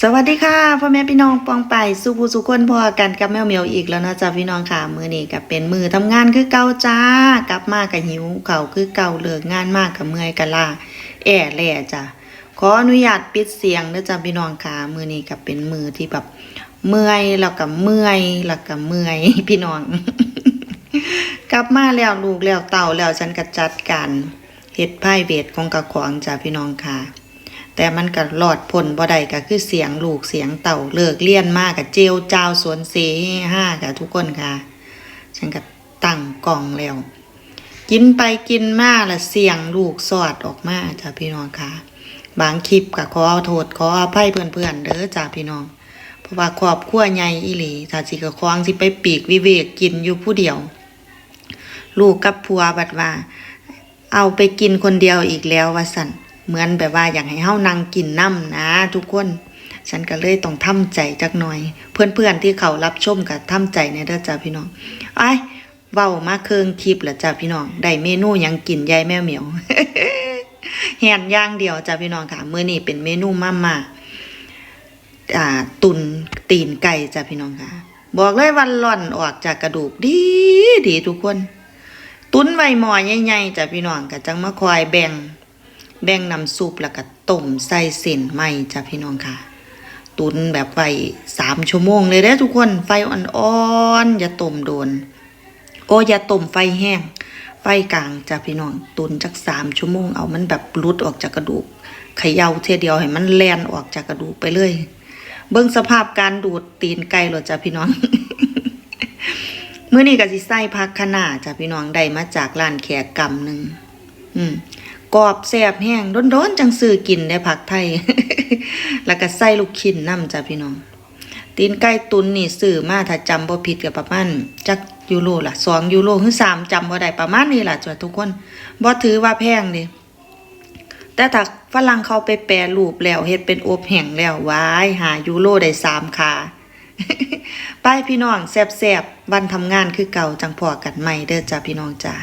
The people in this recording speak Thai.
สวัสดีค่ะพ่อแม่พี่น้องปองไปสุภูสุคนพอกันกับแมวเมียวอีกแล้วนะจ๊ะพี่น้องค่ะมือนี้กับเป็นมือทำงานคือเก่าจ้ากลับมากับหิวเข่าคือเก่าเลิกงานมากกับเมื่อยกับลาแอ่แหล่จ้ะขออนุญาตปิดเสียงนะจ๊ะพี่น้องค่ะมือนี้กับเป็นมือที่แบบเมื่อยแล้วก็เมื่อยแล้วก็เมื่อยพี่น้อง กลับมาแล้วลูกแล้วเต่าแล้วฉันก็จัดการเฮ็ดไพ่เวทของกระขวางจ้ะพี่น้องค่ะ แต่มันก็หลอดผลบ่ได้ก็คือเสียงลูกเสียงเต่าเลิกเลี่ยนมากกับเจียวเจ้าสวนเสห้ากับทุกคนค่ะ ฉันก็ตั้งกล่องแล้ว กินไปกินมาละเสียงลูกสอดออกมาจ้ะพี่น้องค่ะ บางคลิปก็ขอโทษขออภัยเพื่อนๆเด้อจ้ะพี่น้อง เพราะว่าครอบครัวใหญ่อีหลีถ้าสิกระควางสิไปปีกวิเวกกินอยู่ผู้เดียว ลูกกับผัวบัดว่า เอาไปกินคนเดียวอีกแล้วว่าสัน เหมือนแบบว่าอยากให้เฮานั่งกินน้ำนะ ทุกคน ฉันก็เลยต้องทำใจจักหน่อย เพื่อนๆที่เขารับชมก็ทำใจในเด้อจ้าพี่น้องไอ้เว้ามาเครื่องคลิปแล้วจ้าพี่น้องได้เมนูยังกินยายแมวเหมียวแหนย่างเดียวจ้าพี่น้องค่ะมื้อนี้เป็นเมนูมาม่าอ่าตุนตีนไก่จ้าพี่น้องค่ะ บอกเลยวันร่อนออกจากกระดูกดีดีทุกคน ตุนไว้หมอใหญ่ๆจ้ะพี่น้องก็จังมาคอยแบ่ง แบ่งน้ำซุปแล้วก็ต้มใส่เส้นใหม่จ้ะพี่น้องค่ะ ตุนแบบไว้สามชั่วโมงเลยเด้อทุกคนไฟอ่อนๆอย่าต้มโดน โอ้อย่าต้มไฟแห้ง ไฟกลางจ้ะพี่น้อง ตุนจักสามชั่วโมงเอามันแบบหลุดออกจากกระดูกเขย่าเทียเดียวให้มันแล่นออกจากกระดูกไปเลยเบิ่งสภาพการดูดตีนไก่โลดจ้ะพี่น้องเมื้อนี้ก็สิใส่ผักคะน้าจ้ะพี่น้องได้มาจากร้านแขกกำหนึ่งอืม กรอบแซบแห้งโดนๆจังซื้อกินได้ผักไทย แล้วก็ใส่ลูกชิ้นน้ำจ้ะพี่น้อง ตีนไก่ตุนนี่ซื้อมาถ้าจำบ่ผิดก็ประมาณจักยูโรล่ะสองยูโรหรือสามจำบ่ได้ประมาณนี้ล่ะจ้ะทุกคนบ่ถือว่าแพงเด้แต่ถ้าฝรั่งเขาไปแปรรูปแล้วเฮ็ดเป็นอบแห้งแล้ววายหายูโรได้สามขาไปพี่น้องแซ่บๆวันทำงานคือเก่าจังพอกันใหม่เด้อจ้าพี่น้องจ้า